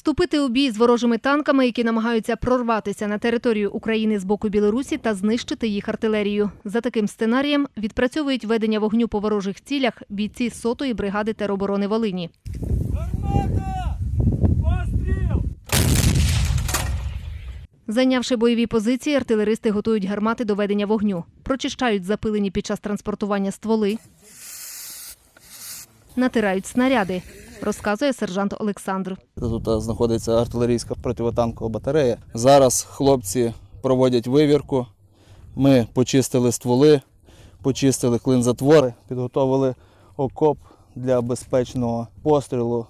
Вступити у бій з ворожими танками, які намагаються прорватися на територію України з боку Білорусі та знищити їх артилерію. За таким сценарієм відпрацьовують ведення вогню по ворожих цілях бійці 100-ї бригади тероборони Волині. Зайнявши бойові позиції, артилеристи готують гармати до ведення вогню, прочищають запилені під час транспортування стволи, натирають снаряди, розказує сержант Олександр. Тут е, знаходиться артилерійська противотанкова батарея. Зараз хлопці проводять вивірку. Ми почистили стволи, почистили клинзатвори, підготовили окоп для безпечного пострілу.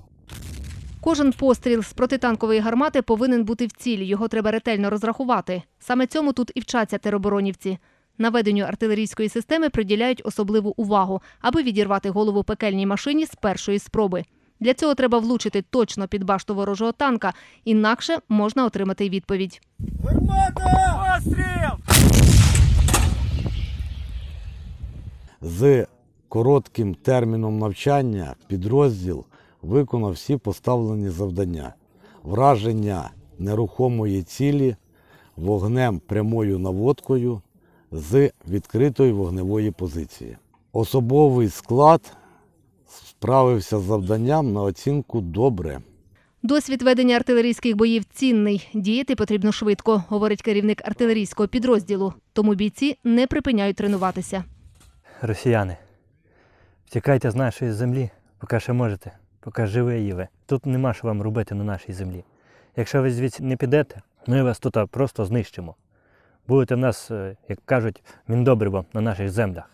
Кожен постріл з протитанкової гармати повинен бути в цілі. Його треба ретельно розрахувати. Саме цьому тут і вчаться тероборонівці. Наведенню артилерійської системи приділяють особливу увагу, аби відірвати голову пекельній машині з першої спроби. Для цього треба влучити точно під башту ворожого танка, інакше можна отримати відповідь. Гармата! Постріл! З коротким терміном навчання підрозділ виконав всі поставлені завдання: враження нерухомої цілі вогнем прямою наводкою з відкритої вогневої позиції. Особовий склад справився з завданням на оцінку добре. Досвід ведення артилерійських боїв цінний. Діяти потрібно швидко, говорить керівник артилерійського підрозділу. Тому бійці не припиняють тренуватися. росіяни. Втікайте з нашої землі, поки ще можете, поки живе є ви. Тут нема що вам робити на нашій землі. Якщо ви звідси не підете, ми вас тут просто знищимо. Будете в нас, е, як кажуть, міндобриво на наших землях.